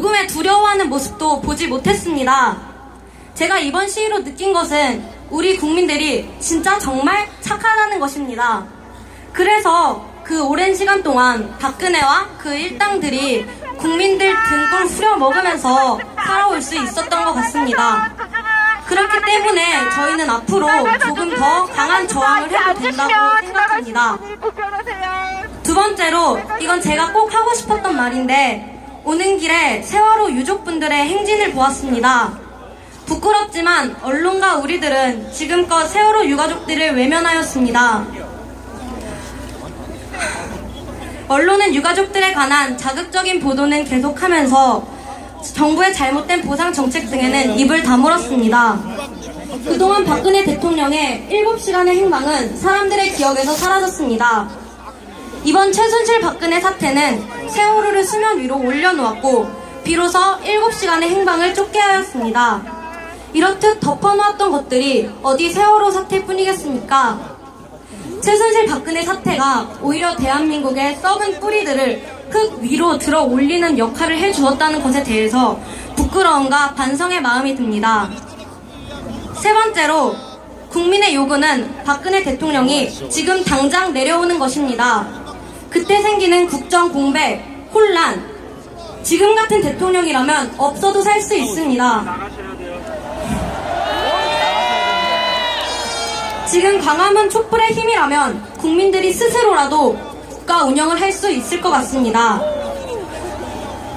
조금의 두려워하는 모습도 보지 못했습니다. 제가 이번 시위로 느낀 것은 우리 국민들이 진짜 정말 착하다는 것입니다. 그래서 그 오랜 시간 동안 박근혜와 그 일당들이 국민들 등골 후려 먹으면서 살아올 수 있었던 것 같습니다. 그렇기 때문에 저희는 앞으로 조금 더 강한 저항을 해도 된다고 생각합니다. 두 번째로 이건 제가 꼭 하고 싶었던 말인데 오는 길에 세월호 유족분들의 행진을 보았습니다. 부끄럽지만 언론과 우리들은 지금껏 세월호 유가족들을 외면하였습니다. 언론은 유가족들에 관한 자극적인 보도는 계속하면서 정부의 잘못된 보상 정책 등에는 입을 다물었습니다. 그동안 박근혜 대통령의 7시간의 행방은 사람들의 기억에서 사라졌습니다. 이번 최순실 박근혜 사태는 세월호를 수면 위로 올려놓았고 비로소 7시간의 행방을 쫓게 하였습니다. 이렇듯 덮어놓았던 것들이 어디 세월호 사태뿐이겠습니까? 최순실 박근혜 사태가 오히려 대한민국의 썩은 뿌리들을 흙 위로 들어 올리는 역할을 해주었다는 것에 대해서 부끄러움과 반성의 마음이 듭니다. 세 번째로 국민의 요구는 박근혜 대통령이 지금 당장 내려오는 것입니다. 그때 생기는 국정 공백, 혼란, 지금 같은 대통령이라면 없어도 살 수 있습니다. 지금 광화문 촛불의 힘이라면 국민들이 스스로라도 국가 운영을 할 수 있을 것 같습니다.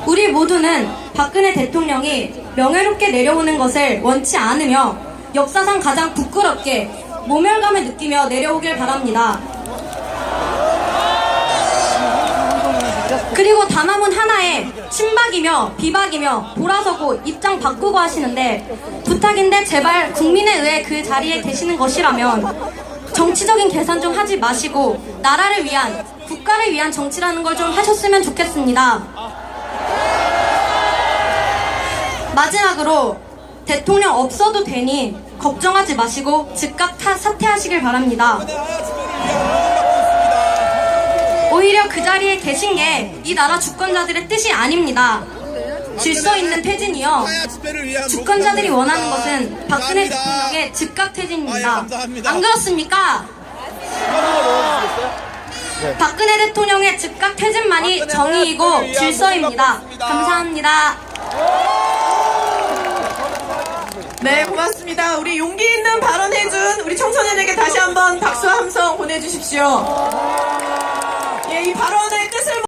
우리 모두는 박근혜 대통령이 명예롭게 내려오는 것을 원치 않으며 역사상 가장 부끄럽게 모멸감을 느끼며 내려오길 바랍니다. 그리고 단어문 하나에 친박이며 비박이며 돌아서고 입장 바꾸고 하시는데 부탁인데 제발 국민에 의해 그 자리에 계시는 것이라면 정치적인 계산 좀 하지 마시고 나라를 위한 국가를 위한 정치라는 걸 좀 하셨으면 좋겠습니다. 마지막으로 대통령 없어도 되니 걱정하지 마시고 즉각 타, 사퇴하시길 바랍니다. 그 자리에 계신 게 이 나라 주권자들의 뜻이 아닙니다. 질서 있는 퇴진이요. 주권자들이 원하는 것은 박근혜 대통령의 즉각 퇴진입니다. 안 그렇습니까? 박근혜 대통령의 즉각 퇴진만이 정의이고 질서입니다. 감사합니다. 네, 고맙습니다. 우리 용기 있는 발언해준 우리 청소년에게 다시 한번 박수와 함성 보내주십시오. 예, 이 발언의 뜻을